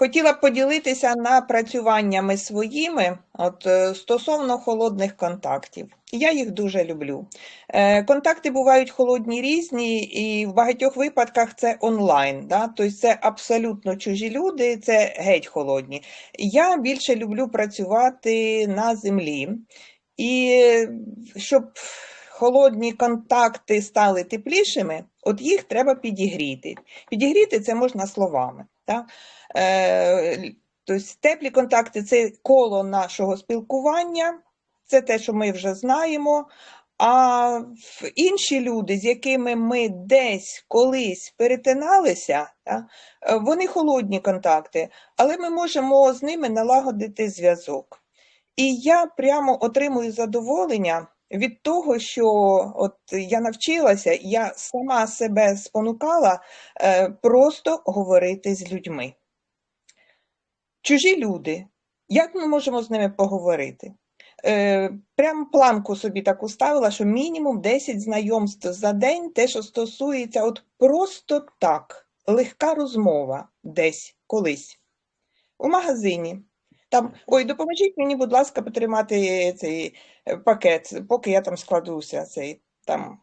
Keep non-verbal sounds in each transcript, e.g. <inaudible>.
Хотіла б поділитися напрацюваннями своїми от, е, стосовно холодних контактів. Я їх дуже люблю. Е, Контакти бувають холодні різні, і в багатьох випадках це онлайн. Да? Тобто це абсолютно чужі люди, це геть холодні. Я більше люблю працювати на землі. І щоб холодні контакти стали теплішими, от їх треба підігріти. Підігріти це можна словами. Так? Е, Тобто теплі контакти це коло нашого спілкування, це те, що ми вже знаємо. А інші люди, з якими ми десь колись перетиналися, е, вони холодні контакти, але ми можемо з ними налагодити зв'язок. І я прямо отримую задоволення від того, що от я навчилася, я сама себе спонукала е, просто говорити з людьми. Чужі люди, як ми можемо з ними поговорити? Е, прям планку собі таку ставила, що мінімум 10 знайомств за день, те, що стосується от просто так, легка розмова десь колись. У магазині. Там, ой, допоможіть мені, будь ласка, потримати цей е, пакет, поки я там складуся. Цей, там,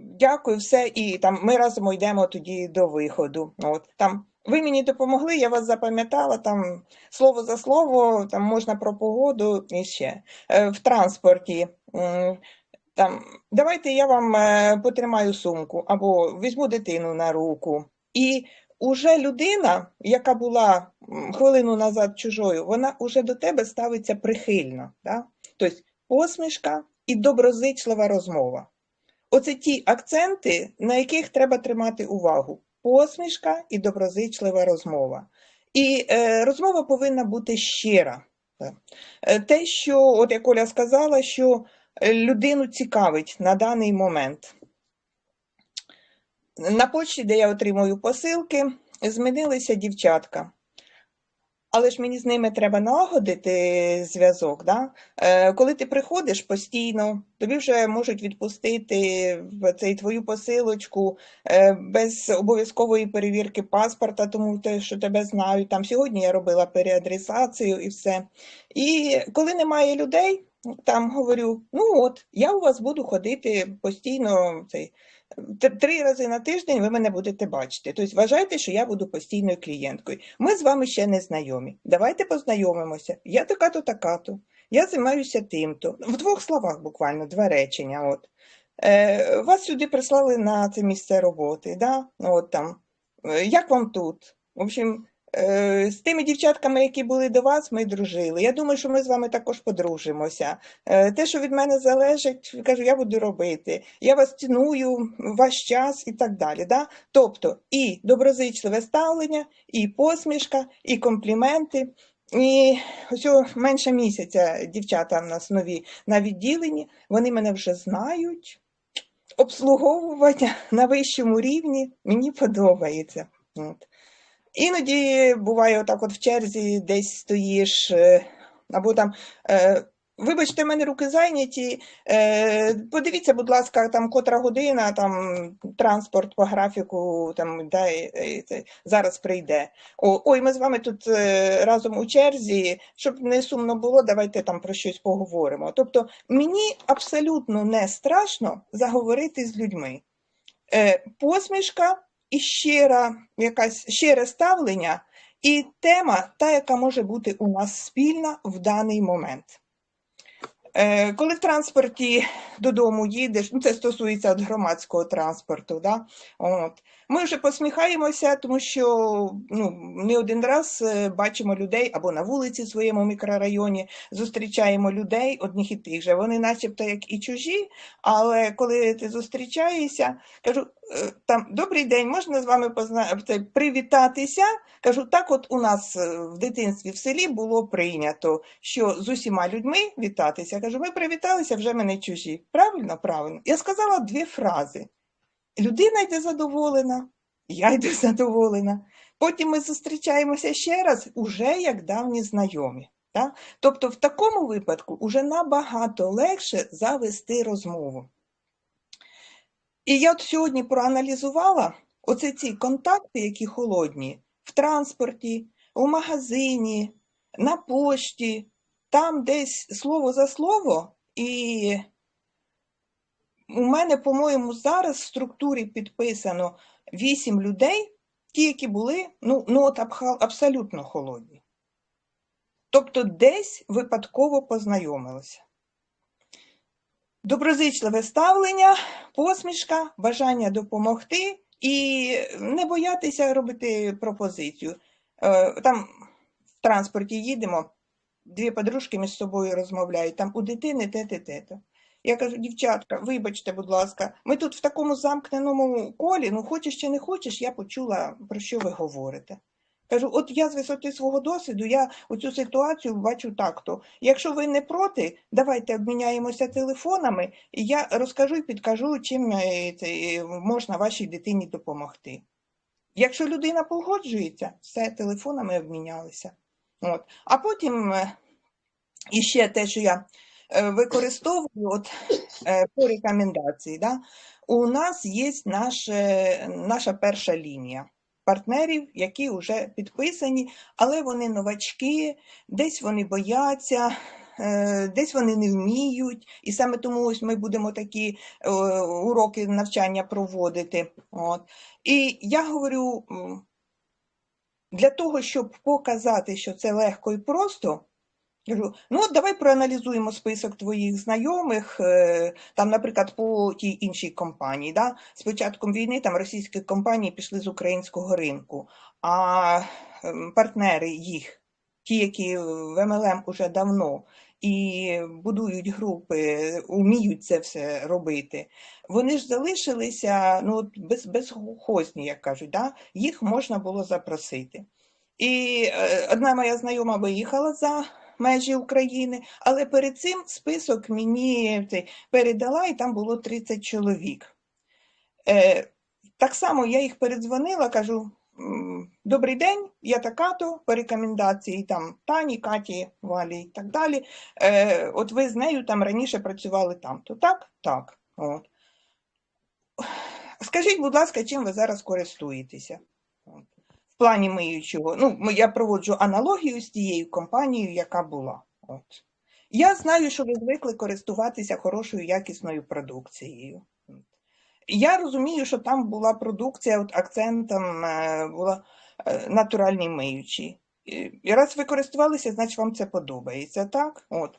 дякую, все, і там ми разом йдемо тоді до виходу. От, там, ви мені допомогли, я вас запам'ятала, там слово за слово, там можна про погоду і ще. Е, В транспорті. Там, давайте я вам е, потримаю сумку або візьму дитину на руку. І уже людина, яка була хвилину назад чужою, вона уже до тебе ставиться прихильно. Да? Тобто посмішка і доброзичлива розмова. Оце ті акценти, на яких треба тримати увагу. Посмішка і доброзичлива розмова. І е, розмова повинна бути щира. Е, Те, що, от як Оля сказала, що людину цікавить на даний момент. На почті, де я отримую посилки, змінилися дівчатка. Але ж мені з ними треба налагодити зв'язок. Да? Е, коли ти приходиш постійно, тобі вже можуть відпустити цей твою посилочку е, без обов'язкової перевірки паспорта, тому те, що тебе знають. Там сьогодні я робила переадресацію і все. І коли немає людей, там говорю: ну от, я у вас буду ходити постійно цей. Три рази на тиждень ви мене будете бачити. Тобто вважайте, що я буду постійною клієнткою. Ми з вами ще не знайомі. Давайте познайомимося. Я така-то, така-то. Я займаюся тим-то. В двох словах буквально два речення. От. Е, вас сюди прислали на це місце роботи. Да? От там. Е, Як вам тут? В общем, з тими дівчатками, які були до вас, ми дружили. Я думаю, що ми з вами також подружимося. Е, Те, що від мене залежить, кажу, я буду робити. Я вас ціную, ваш час і так далі. Да? Тобто і доброзичливе ставлення, і посмішка, і компліменти. І ось менше місяця дівчата в нас нові на відділенні, вони мене вже знають. Обслуговування на вищому рівні мені подобається. От. Іноді буває отак от в черзі десь стоїш, е, або там. е, Вибачте, в мене руки зайняті. Е, подивіться, будь ласка, там котра година, там транспорт по графіку, там да, зараз прийде. Ой, ми з вами тут разом у черзі, щоб не сумно було, давайте там про щось поговоримо. Тобто мені абсолютно не страшно заговорити з людьми. Посмішка і щира, якась щире ставлення, і тема, та, яка може бути у нас спільна в даний момент. Е, Коли в транспорті додому їдеш, ну це стосується громадського транспорту, да? от, ми вже посміхаємося, тому що ну, не один раз е, бачимо людей або на вулиці в своєму мікрорайоні, зустрічаємо людей одних і тих же. Вони начебто як і чужі, але коли ти зустрічаєшся, кажу, е, там добрий день, можна з вами позна... привітатися? Кажу, так от у нас в дитинстві в селі було прийнято, що з усіма людьми вітатися. Кажу, ми привіталися, вже ми не чужі. Правильно, правильно. Я сказала дві фрази. Людина йде задоволена, я йду <laughs> задоволена. Потім ми зустрічаємося ще раз, уже як давні знайомі. Так? Тобто, в такому випадку уже набагато легше завести розмову. І я от сьогодні проаналізувала оце ці контакти, які холодні в транспорті, у магазині, на пошті, там десь слово за слово, і у мене, по-моєму, зараз в структурі підписано 8 людей, ті, які були ну, ну от абсолютно холодні. Тобто десь випадково познайомилися. Доброзичливе ставлення, посмішка, бажання допомогти і не боятися робити пропозицію. Е, Там в транспорті їдемо, дві подружки між собою розмовляють, там у дитини те-те-те. Я кажу, дівчатка, вибачте, будь ласка, ми тут в такому замкненому колі, ну хочеш чи не хочеш, я почула, про що ви говорите. Кажу, от я з висоти свого досвіду, я оцю ситуацію бачу так-то. Якщо ви не проти, давайте обміняємося телефонами, і я розкажу і підкажу, чим е, е, можна вашій дитині допомогти. Якщо людина погоджується, все, телефонами обмінялися. От. А потім е, іще те, що я е, використовую от, е, по рекомендації. Да? У нас є наше, наша перша лінія партнерів, які вже підписані, але вони новачки, десь вони бояться, десь вони не вміють. І саме тому ось ми будемо такі уроки навчання проводити. От. І я говорю, для того, щоб показати, що це легко і просто, кажу, ну от давай проаналізуємо список твоїх знайомих, е, там, наприклад, по тій іншій компанії. Да? З початком війни там російські компанії пішли з українського ринку, а ем, партнери їх, ті, які в МЛМ уже давно і будують групи, вміють це все робити, вони ж залишилися ну, без, безхозні, як кажуть, да? їх можна було запросити. І е, одна моя знайома виїхала за межі України, але перед цим список мені передала, і там було 30 чоловік. Е, так само я їх передзвонила, кажу: «М, Добрий день, я така-то, по рекомендації там Тані, Каті, Валі і так далі. Е, от ви з нею там раніше працювали там, то так? Так. От. Скажіть, будь ласка, чим ви зараз користуєтеся? От. В плані миючого. Ну, я проводжу аналогію з тією компанією, яка була. От. Я знаю, що ви звикли користуватися хорошою якісною продукцією. Я розумію, що там була продукція, от акцентом е, була натуральні миючі. І раз ви користувалися, значить вам це подобається, так? От.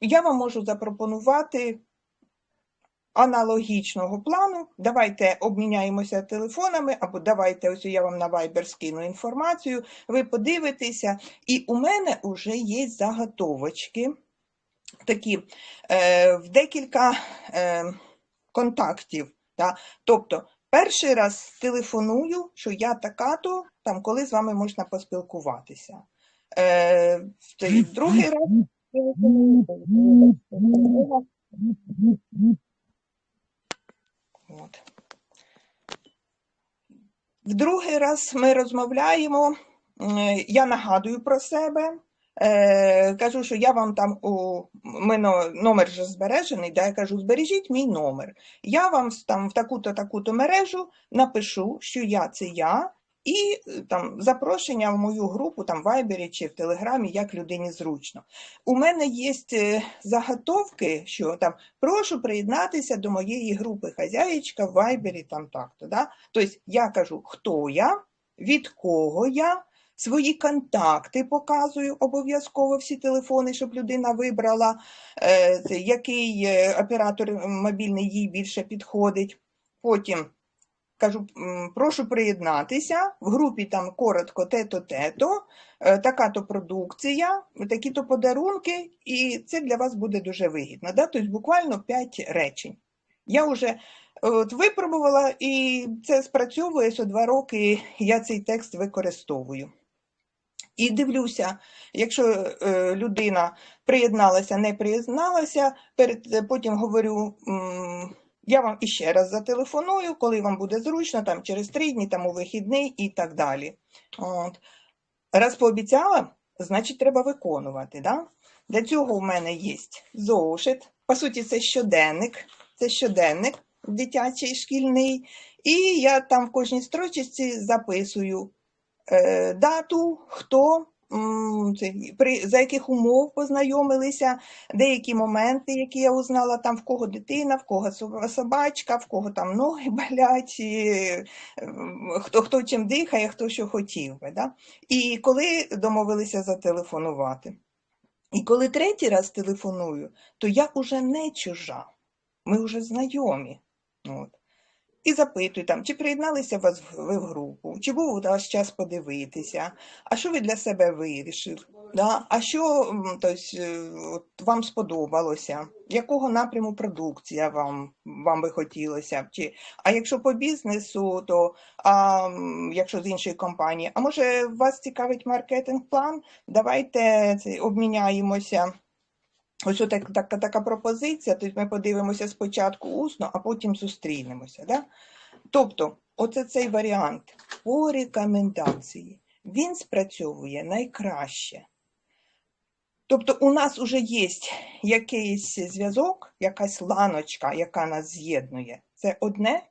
Я вам можу запропонувати аналогічного плану. Давайте обміняємося телефонами, або давайте ось я вам на Viber скину інформацію, ви подивитеся. І у мене вже є заготовочки такі е, в декілька е, контактів. Да? Тобто, перший раз телефоную, що я така-то, там, коли з вами можна поспілкуватися. Е, другий раз. От. В другий раз ми розмовляємо, е, я нагадую про себе, е, кажу, що я вам там у мене номер вже збережений, да, я кажу, збережіть мій номер. Я вам там в таку-то таку-то мережу напишу, що я це я, і е, там запрошення в мою групу там в Вайбері чи в Телеграмі, як людині зручно. У мене є е, заготовки, що там прошу приєднатися до моєї групи хазяєчка в Вайбері, там так-то. Да? Тобто я кажу, хто я, від кого я, свої контакти показую обов'язково всі телефони, щоб людина вибрала, е, який е, оператор мобільний їй більше підходить. Потім кажу, прошу приєднатися, в групі там коротко те-то, те-то, е, така-то продукція, такі-то подарунки, і це для вас буде дуже вигідно. Да? Тобто буквально 5 речень. Я вже от, випробувала, і це спрацьовує, що два роки я цей текст використовую. І дивлюся, якщо е, людина приєдналася, не приєдналася, перед, е, потім говорю, я вам іще раз зателефоную, коли вам буде зручно, там через три дні, там у вихідний і так далі. От. Раз пообіцяла, значить треба виконувати. Да? Для цього в мене є зошит. По суті, це щоденник. Це щоденник дитячий, шкільний. І я там в кожній строчці записую дату, хто, за яких умов познайомилися, деякі моменти, які я узнала, там в кого дитина, в кого собачка, в кого там ноги <laughs> болять, хто, хто чим дихає, хто що хотів би. Да? І коли домовилися зателефонувати. І коли третій раз телефоную, то я уже не чужа, ми вже знайомі. От. І запитую там, чи приєдналися вас в- ви в групу, чи був у вас час подивитися, а що ви для себе вирішили, да? а що тобто, е, вам сподобалося, якого напряму продукція вам, вам би хотілося, чи, а якщо по бізнесу, то а, якщо з іншої компанії, а може вас цікавить маркетинг-план, давайте це, обміняємося. Ось так, така, така пропозиція, тобто ми подивимося спочатку усно, а потім зустрінемося. Да? Тобто, оце цей варіант по рекомендації, він спрацьовує найкраще. Тобто у нас вже є якийсь зв'язок, якась ланочка, яка нас з'єднує. Це одне.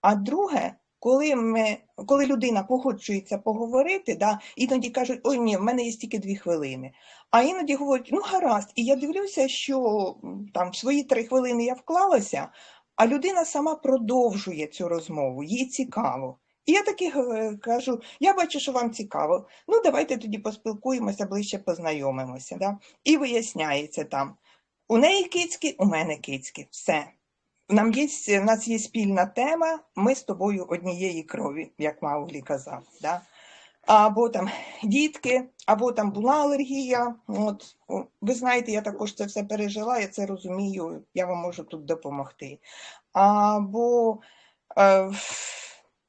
А друге, коли, ми, коли людина погоджується поговорити, да, іноді кажуть, ой ні, в мене є тільки дві хвилини. А іноді говорять, ну гаразд, і я дивлюся, що там в свої три хвилини я вклалася, а людина сама продовжує цю розмову, їй цікаво. І я таки кажу: я бачу, що вам цікаво. Ну, давайте тоді поспілкуємося, ближче познайомимося. Да? І виясняється там: у неї кицьки, у мене кицьки. Все. Нам є, у нас є спільна тема, ми з тобою однієї крові, як Мауглі казав. Да? Або там дітки, або там була алергія. От, ви знаєте, я також це все пережила, я це розумію, я вам можу тут допомогти. Або е,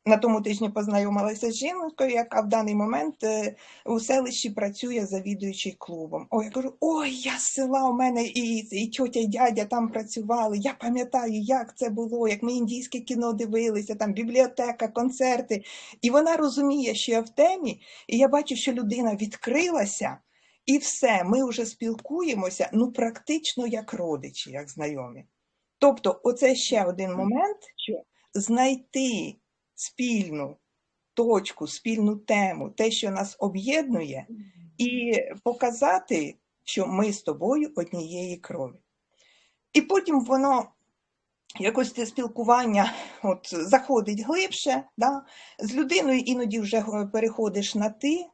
на тому тижні познайомилася з жінкою, яка в даний момент е, у селищі працює завідуючий клубом. Ой, я кажу, ой, я з села, у мене і, і тьотя, і дядя там працювали. Я пам'ятаю, як це було, як ми індійське кіно дивилися, там бібліотека, концерти. І вона розуміє, що я в темі, і я бачу, що людина відкрилася, і все, ми вже спілкуємося, ну практично як родичі, як знайомі. Тобто, оце ще один момент, що знайти спільну точку, спільну тему, те, що нас об'єднує, і показати, що ми з тобою однієї крові. І потім воно якось це спілкування от, заходить глибше, да? з людиною іноді вже переходиш на ти.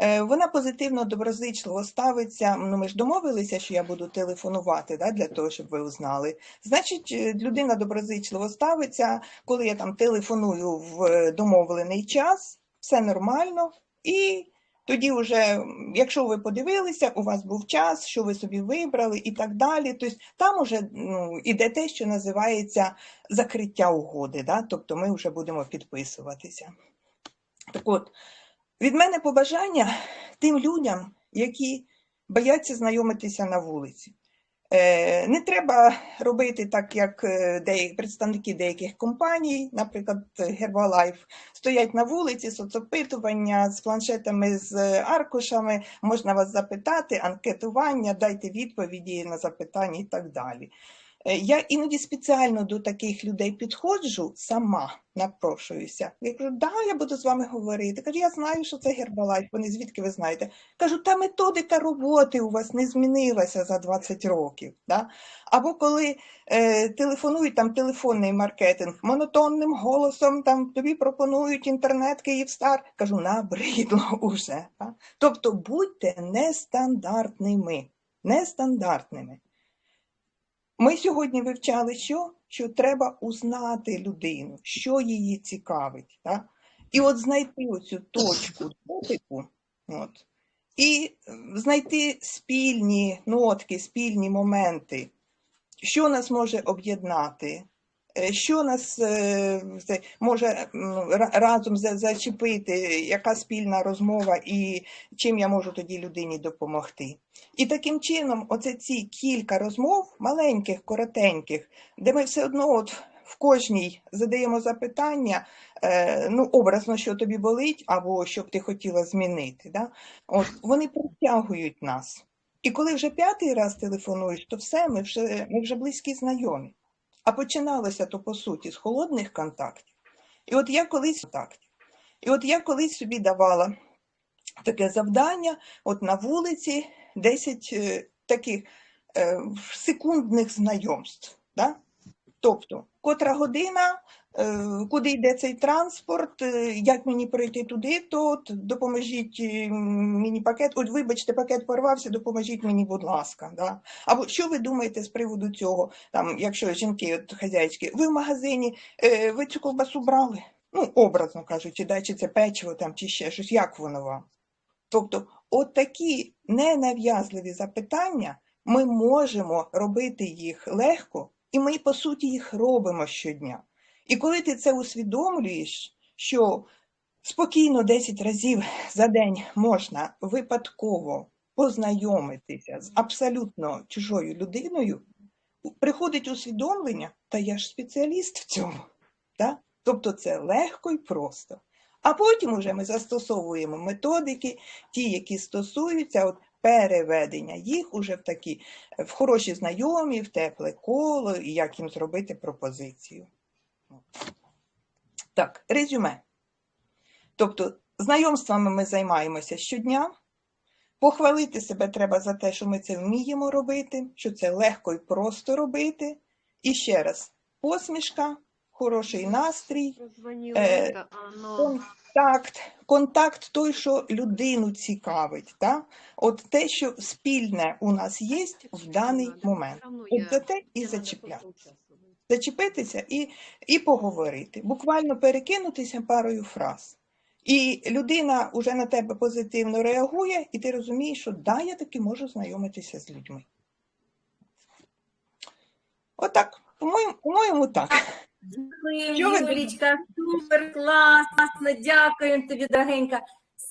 Е, Вона позитивно, доброзичливо ставиться. Ну, ми ж домовилися, що я буду телефонувати да, для того, щоб ви узнали. Значить, е, людина доброзичливо ставиться, коли я там телефоную в е, домовлений час, все нормально. І тоді, вже, якщо ви подивилися, у вас був час, що ви собі вибрали і так далі. Тобто там уже ну, іде те, що називається закриття угоди. Да? Тобто ми вже будемо підписуватися. Так от, від мене побажання тим людям, які бояться знайомитися на вулиці. Е, Не треба робити так, як е, представники деяких компаній, наприклад, Herbalife, стоять на вулиці, соцопитування з планшетами, з аркушами, можна вас запитати, анкетування, дайте відповіді на запитання і так далі. Е, Я іноді спеціально до таких людей підходжу, сама напрошуюся. Я кажу, да, я буду з вами говорити. Кажу, я знаю, що це Herbalife, вони звідки ви знаєте? Кажу, та методика роботи у вас не змінилася за 20 років. Да? Або коли е, телефонують там телефонний маркетинг, монотонним голосом там тобі пропонують інтернет Київстар. Кажу, набридло уже. Да? Тобто будьте нестандартними. Нестандартними. Ми сьогодні вивчали, що, що треба узнати людину, що її цікавить. Так? І от знайти оцю точку дотику, от, і знайти спільні нотки, спільні моменти, що нас може об'єднати, що нас е, може разом зачепити, яка спільна розмова і чим я можу тоді людині допомогти. І таким чином, оце ці кілька розмов, маленьких, коротеньких, де ми все одно от в кожній задаємо запитання, е, ну, образно, що тобі болить, або що б ти хотіла змінити. Да? От, вони притягують нас. І коли вже п'ятий раз телефонуєш, то все, ми вже, ми вже близькі знайомі. А починалося то, по суті, з холодних контактів. І от я колись контактів. І от я колись собі давала таке завдання, от на вулиці 10 е, таких е, секундних знайомств. Да? Тобто, котра година, куди йде цей транспорт, е, як мені пройти туди, то допоможіть е, мені пакет. От вибачте, пакет порвався, допоможіть мені, будь ласка. Да? Або що ви думаєте з приводу цього? Там, якщо жінки от, хазяйські, ви в магазині, е, ви цю ковбасу брали? Ну, образно кажучи, да, чи це печиво там, чи ще щось, як воно вам? Тобто, от такі ненав'язливі запитання ми можемо робити їх легко, і ми, по суті, їх робимо щодня. І коли ти це усвідомлюєш, що спокійно 10 разів за день можна випадково познайомитися з абсолютно чужою людиною, приходить усвідомлення, та я ж спеціаліст в цьому. Да? Тобто це легко і просто. А потім уже ми застосовуємо методики, ті, які стосуються от переведення їх уже в такі в хороші знайомі, в тепле коло, і як їм зробити пропозицію. Так, резюме. Тобто, знайомствами ми займаємося щодня. Похвалити себе треба за те, що ми це вміємо робити, що це легко і просто робити. І ще раз, посмішка, хороший настрій, Е, контакт, контакт той, що людину цікавить. Да? От те, що спільне у нас є в даний момент. От за те і зачіпляти. Зачепитися і, і поговорити. Буквально перекинутися парою фраз. І людина вже на тебе позитивно реагує, і ти розумієш, що да, я таки можу знайомитися з людьми. Отак, по-моєму, по-моєму, так. Дякую, Юлічка, супер класно, дякую тобі, дорогенька.